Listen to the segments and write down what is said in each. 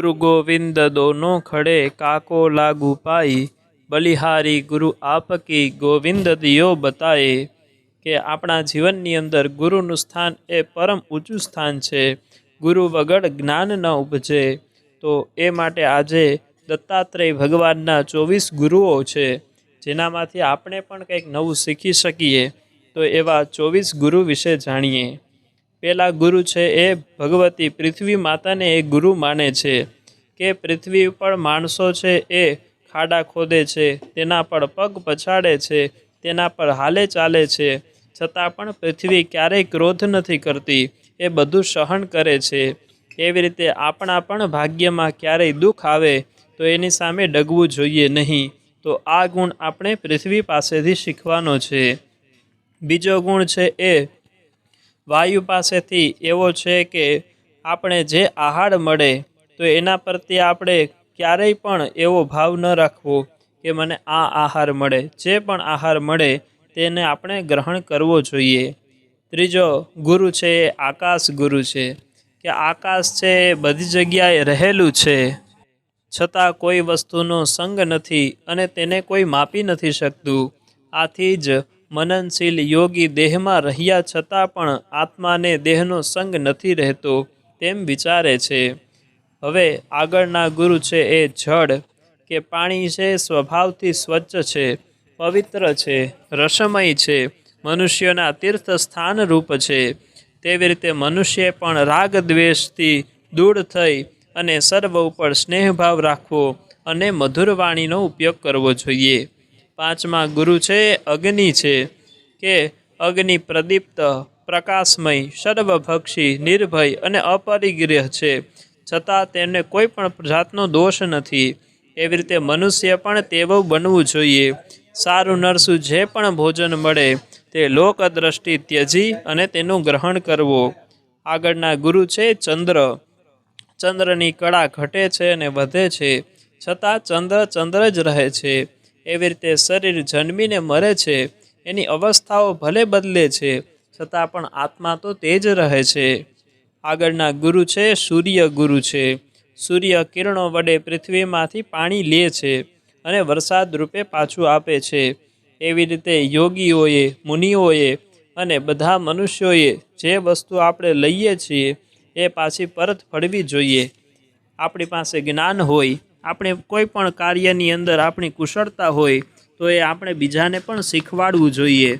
ગુરુ ગોવિંદ દોનો ખડે કાકો લાગુ પાઈ બલિહારી ગુરુ આપકી ગોવિંદ દિયો બતાએ કે આપણા જીવનની અંદર ગુરુનું સ્થાન એ પરમ ઊંચું સ્થાન છે ગુરુ વગર જ્ઞાન ન ઉપજે તો એ માટે આજે દત્તાત્રેય ભગવાનના ચોવીસ ગુરુઓ છે જેનામાંથી આપણે પણ કંઈક નવું શીખી શકીએ તો એવા ચોવીસ ગુરુ વિશે જાણીએ પેલા ગુરુ છે એ ભગવતી પૃથ્વી માતાને એ ગુરુ માને છે કે પૃથ્વી ઉપર માણસો છે એ ખાડા ખોદે છે, તેના પર પગ પછાડે છે, તેના પર હાલે ચાલે છે. છતાં પણ પૃથ્વી ક્યારેય ક્રોધ નથી કરતી, એ બધું સહન કરે છે. એવી રીતે આપણા પણ ભાગ્યમાં ક્યારેય દુઃખ આવે, તો એની સામે ડગવું જોઈએ નહીં. તો આ ગુણ આપણે પૃથ્વી પાસેથી શીખવાનો છે. બીજો ગુણ છે એ વાયુ પાસેથી એવો છે કે આપણે જે આહાર મળે, તો એના પ્રત્યે આપણે ક્યારેય પણ એવો ભાવ ન રાખવો કે મને આ આહાર મળે. જે પણ આહાર મળે, તેને આપણે ગ્રહણ કરવો જોઈએ. ત્રીજો ગુરુ છે એ આકાશ ગુરુ છે. કે આકાશ છે એ બધી જગ્યાએ રહેલું છે. છતાં કોઈ વસ્તુનો સંગ નથી અને તેને કોઈ માપી નથી શકતું. આથી જ મનનશીલ યોગી દેહમાં રહ્યા છતાં પણ આત્માને દેહનો સંગ નથી રહેતો તેમ વિચારે છે. હવે આગળના ગુરુ છે એ જળ કે પાણી છે સ્વભાવથી સ્વચ્છ છે, પવિત્ર છે, રસમય છે, મનુષ્યના તીર્થ સ્થાન રૂપ છે. તેવી રીતે મનુષ્ય પણ રાગ દ્વેષથી દૂર થઈ અને સર્વ ઉપર સ્નેહભાવ રાખવો અને મધુર વાણીનો ઉપયોગ કરવો જોઈએ. પાંચમા ગુરુ છે, અગ્નિ છે, કે અગ્નિ પ્રદીપ્ત, પ્રકાશમય, સર્વભક્ષી, નિર્ભય અને અપરિગ્રહ છે. છતાં તેને કોઈ પણ જાતનો દોષ નથી. એવી રીતે મનુષ્ય પણ તેવું બનવું જોઈએ. સારું નરસું જે પણ ભોજન મળે, તે લોકદ્રષ્ટિ ત્યજી અને તેનું ગ્રહણ કરવું. આગળના ગુરુ છે, ચંદ્ર. ચંદ્રની કળા ઘટે છે અને વધે છે. છતાં ચંદ્ર ચંદ્ર જ રહે છે. એવી રીતે શરીર જન્મીને મરે છે, એની અવસ્થાઓ ભલે બદલે છે, છતાં પણ આત્મા તો તે જ રહે છે. આગળના ગુરુ છે, સૂર્ય ગુરુ છે. સૂર્ય કિરણો વડે પૃથ્વીમાંથી પાણી લે છે અને વરસાદ રૂપે પાછું આપે છે. એવી રીતે યોગીઓએ, મુનિઓએ અને બધા મનુષ્યોએ જે વસ્તુ આપણે લઈએ છીએ, એ પાછી પરત ફળવી જોઈએ. આપણી પાસે જ્ઞાન હોય આપણે કોઈ પણ કાર્યની અંદર આપણી કુશળતા હોય, તો એ આપણે બીજાને પણ શીખવાડવું જોઈએ.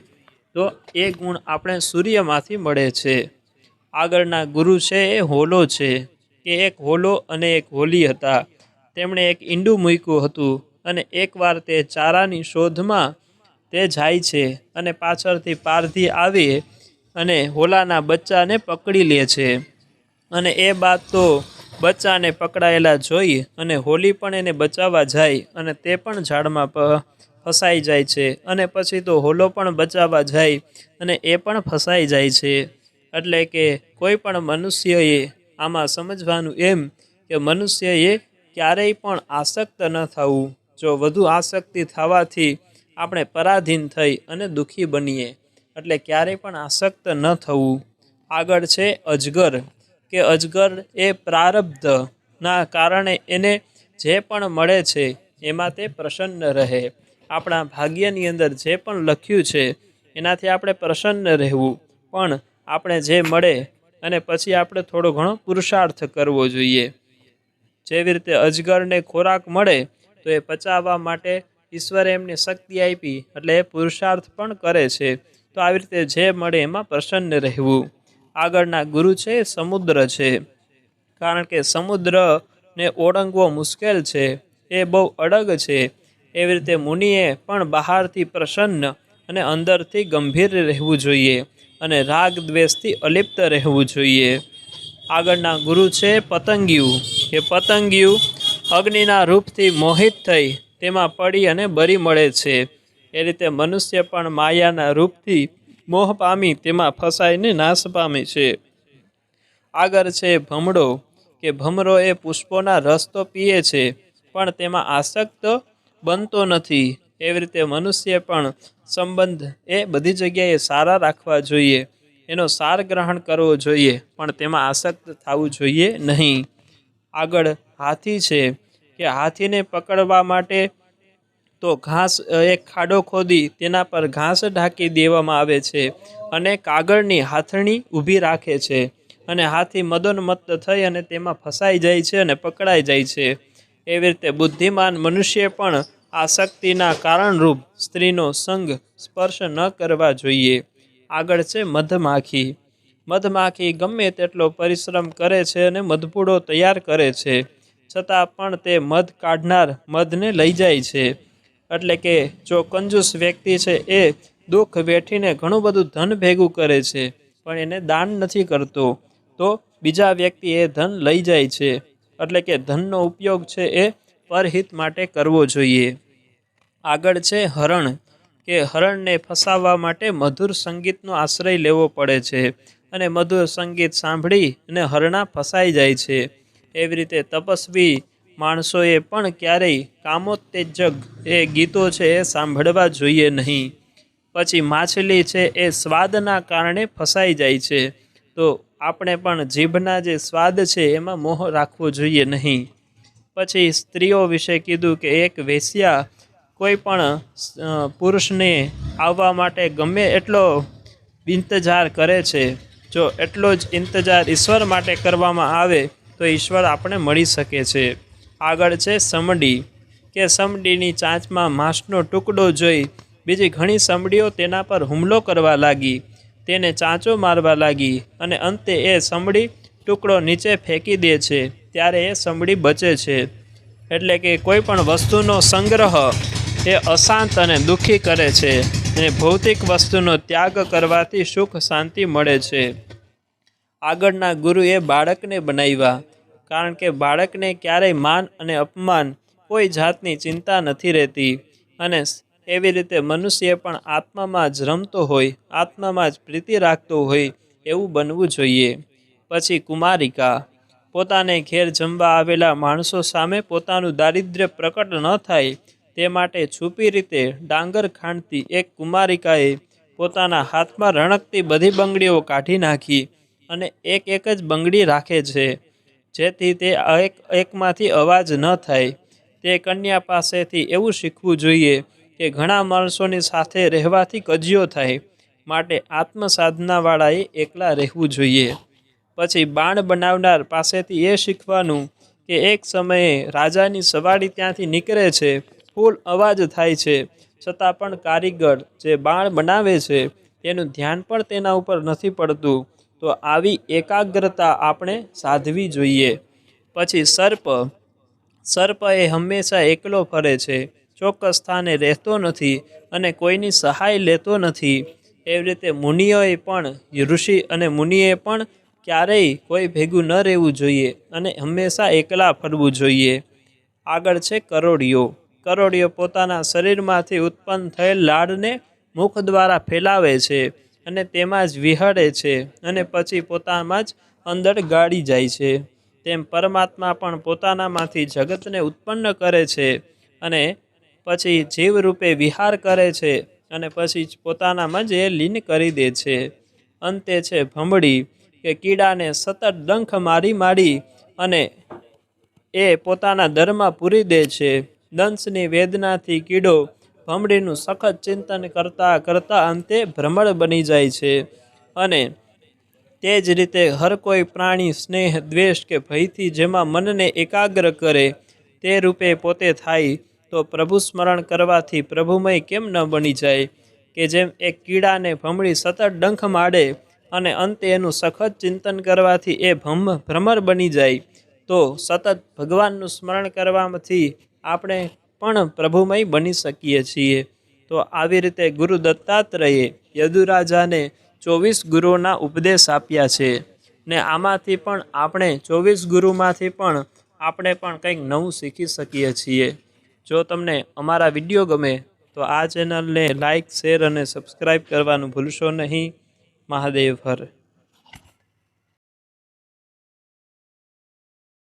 તો એ ગુણ આપણે સૂર્યમાંથી મળે છે. આગળના ગુરુ છે એ હોલો છે, કે એક હોલો અને એક હોલી હતા. તેમણે એક ઈંડું મૂક્યું હતું અને એકવાર તે ચારાની શોધમાં તે જાય છે અને પાછળથી પારધી આવી અને હોલાના બચ્ચાને પકડી લે છે. અને એ બાદ તો બચ્ચાને પકડાયેલા જોઈ અને હોલી પણ એને બચાવવા જાય અને તે પણ ઝાડમાં ફસાઈ જાય છે. અને પછી તો હોલો પણ બચાવવા જાય અને એ પણ ફસાઈ જાય છે. એટલે કે કોઈ પણ મનુષ્યએ આમાં સમજવાનું એમ કે મનુષ્યએ ક્યારેય પણ આસક્ત ન થવું. જો વધુ આસક્તિ થવાથી આપણે પરાધીન થઈ અને દુઃખી બનીએ. એટલે ક્યારેય પણ આસક્ત ન થવું. આગળ છે અજગર. કે અજગર એ પ્રારબ્ધના કારણે એને જે પણ મળે છે, એમાં તે પ્રસન્ન રહે. આપણા ભાગ્યની અંદર જે પણ લખ્યું છે, એનાથી આપણે પ્રસન્ન રહેવું. પણ આપણે જે મળે અને પછી આપણે થોડો ઘણો પુરુષાર્થ કરવો જોઈએ. જેવી રીતે અજગરને ખોરાક મળે, તો એ પચાવવા માટે ઈશ્વરે એમને શક્તિ આપી, એટલે એ પુરુષાર્થ પણ કરે છે. તો આવી રીતે જે મળે એમાં પ્રસન્ન રહેવું. આગળના ગુરુ છે, સમુદ્ર છે. કારણ કે સમુદ્રને ઓળંગવો મુશ્કેલ છે, એ બહુ અડગ છે. એવી રીતે મુનિએ પણ બહારથી પ્રસન્ન અને અંદરથી ગંભીર રહેવું જોઈએ અને રાગ દ્વેષથી અલિપ્ત રહેવું જોઈએ. આગળના ગુરુ છે પતંગિયું. કે પતંગિયું અગ્નિના રૂપથી મોહિત થઈ, તેમાં પડી અને બરી મળે છે. એ રીતે મનુષ્ય પણ માયાના રૂપથી મોહ પામી, તેમાં ફસાઈને નાશ પામે છે. આગળ છે ભમડો, કે ભમરો એ પુષ્પોના રસ તો પીએ છે, પણ તેમાં આસક્ત બનતો નથી. એવી રીતે મનુષ્ય પણ સંબંધ એ બધી જગ્યાએ સારા રાખવા જોઈએ? એનો સાર ગ્રહણ કરવો જોઈએ, પણ તેમાં આસક્ત થવું જોઈએ નહીં. આગળ હાથી છે, કે હાથીને પકડવા માટે તો ઘાસ એક ખાડો ખોદી તેના પર ઘાસ ઢાંકી દેવામાં આવે છે અને કાગળની હાથણી ઊભી રાખે છે અને હાથી મદોન્મત્ત થઈ અને તેમાં ફસાઈ જાય છે અને પકડાઈ જાય છે. એવી રીતે બુદ્ધિમાન મનુષ્ય પણ આ શક્તિના કારણરૂપ સ્ત્રીનો સંગ સ્પર્શ ન કરવા જોઈએ. આગળ છે મધમાખી. મધમાખી ગમે તેટલો પરિશ્રમ કરે છે અને મધપૂડો તૈયાર કરે છે. છતાં પણ તે મધ કાઢનાર મધને લઈ જાય છે. એટલે કે જો કંજૂસ વ્યક્તિ છે એ દુઃખ વેઠીને ઘણું બધું ધન ભેગું કરે છે, પણ એને દાન નથી કરતો, તો બીજા વ્યક્તિ એ ધન લઈ જાય છે. એટલે કે ધનનો ઉપયોગ છે એ પરહિત માટે કરવો જોઈએ. આગળ છે હરણ, કે હરણને ફસાવવા માટે મધુર સંગીતનો આશ્રય લેવો પડે છે અને મધુર સંગીત સાંભળી અને હરણા ફસાઈ જાય છે. એવી રીતે તપસ્વી માણસોએ પણ ક્યારેય કામોત્તેજક એ ગીતો છે એ સાંભળવા જોઈએ નહીં. પછી માછલી છે એ સ્વાદના કારણે ફસાઈ જાય છે. તો આપણે પણ જીભના જે સ્વાદ છે એમાં મોહ રાખવો જોઈએ નહીં. પછી સ્ત્રીઓ વિશે કીધું કે એક વેશ્યા કોઈ પણ પુરુષને આવવા માટે ગમે એટલો ઇંતજાર કરે છે. જો એટલો જ ઇંતજાર ઈશ્વર માટે કરવામાં આવે તો ઈશ્વર આપણે મળી શકે છે. આગળ છે સમડી, કે સમડીની ચાંચમાં માંસનો ટુકડો જોઈ બીજી ઘણી સમડીઓ તેના પર હુમલો કરવા લાગી, તેને ચાંચો મારવા લાગી અને અંતે એ સમડી ટુકડો નીચે ફેંકી દે છે, ત્યારે એ સમડી બચે છે. એટલે કે કોઈ પણ વસ્તુનો સંગ્રહ, એ અશાંત અને દુઃખી કરે છે અને ભૌતિક વસ્તુનો ત્યાગ કરવાથી સુખ શાંતિ મળે છે. આગળના ગુરુએ બાળકને બનાવ્યા કારણ કે બાળકને ક્યારેય માન અને અપમાન કોઈ જાતની ચિંતા નથી રહેતી. અને એવી રીતે મનુષ્ય પણ આત્મામાં જ રમતો હોય, આત્મામાં જ પ્રીતિ રાખતો હોય એવું બનવું જોઈએ. પછી કુમારિકા. પોતાને ઘેર જમવા આવેલા માણસો સામે પોતાનું દારિદ્ર્ય પ્રકટ ન થાય તે માટે છુપી રીતે ડાંગર ખાંડતી એક કુમારિકાએ પોતાના હાથમાં રણકતી બધી બંગડીઓ કાઢી નાખી અને એક એક જ બંગડી રાખે છે. જેથી તે એક, એકમાંથી અવાજ ન થાય. તે કન્યા પાસેથી એવું શીખવું જોઈએ કે ઘણા માણસોની સાથે રહેવાથી કજિયો થાય. માટે આત્મસાધનાવાળાએ એકલા રહેવું જોઈએ. પછી બાણ બનાવનાર પાસેથી એ શીખવાનું કે એક સમયે રાજાની સવારી ત્યાંથી નીકળે છે. ફૂલ અવાજ થાય છે. છતાં પણ કારીગર જે બાણ બનાવે છે, તેનું ધ્યાન પણ તેના ઉપર નથી પડતું. તો આવી એકાગ્રતા આપણે સાધવી જોઈએ. પછી સર્પ. સર્પ એ હંમેશા એકલો ફરે છે, ચોક્કસ સ્થાને રહેતો નથી અને કોઈની સહાય લેતો નથી. એવી રીતે મુનિઓએ પણ, ઋષિ અને મુનિએ પણ ક્યારેય કોઈ ભેગું ન રહેવું જોઈએ અને હંમેશા એકલા ફરવું જોઈએ. આગળ છે કરોડિયો કરોડિયો પોતાના શરીરમાંથી ઉત્પન્ન થયેલ લાડને મુખ દ્વારા ફેલાવે છે. અને તેમાં જ વિહળે છે અને પછી પોતામાં જ અંદર ગાળી જાય છે. તેમ પરમાત્મા પણ પોતાનામાંથી જગતને ઉત્પન્ન કરે છે અને પછી જીવ રૂપે વિહાર કરે છે અને પછી પોતાનામાં જ એ લીન કરી દે છે. અંતે છે ભમડી કે કીડાને સતત ડંખ મારી મારી અને એ પોતાના દરમાં પૂરી દે છે. દંશની વેદનાથી કીડો ભમડીનું સખત ચિંતન કરતાં કરતાં અંતે ભ્રમણ બની જાય છે. અને તે જ રીતે હર કોઈ પ્રાણી, સ્નેહ, દ્વેષ કે ભયથી જેમાં મનને એકાગ્ર કરે તે રૂપે પોતે થાય તો પ્રભુ સ્મરણ કરવાથી પ્રભુમય કેમ ન બની જાય? કે જેમ એક કીડાને ભમડી સતત ડંખ માડે અને અંતે એનું સખત ચિંતન કરવાથી એ ભમ ભ્રમર બની જાય, તો સતત ભગવાનનું સ્મરણ કરવાથી આપણે પણ પ્રભુમય બની શકીએ છીએ. તો આવી રીતે ગુરુ દત્તાત્રેયે યદુરાજાને ચોવીસ ગુરુઓના ઉપદેશ આપ્યા છે. ને આમાંથી પણ આપણે ચોવીસ ગુરુમાંથી પણ આપણે પણ કંઈક નવું શીખી શકીએ છીએ. જો તમને અમારા વીડિયો ગમે, તો આ ચેનલને લાઈક, શેર અને સબસ્ક્રાઈબ કરવાનું ભૂલશો નહીં. મહાદેવ હર.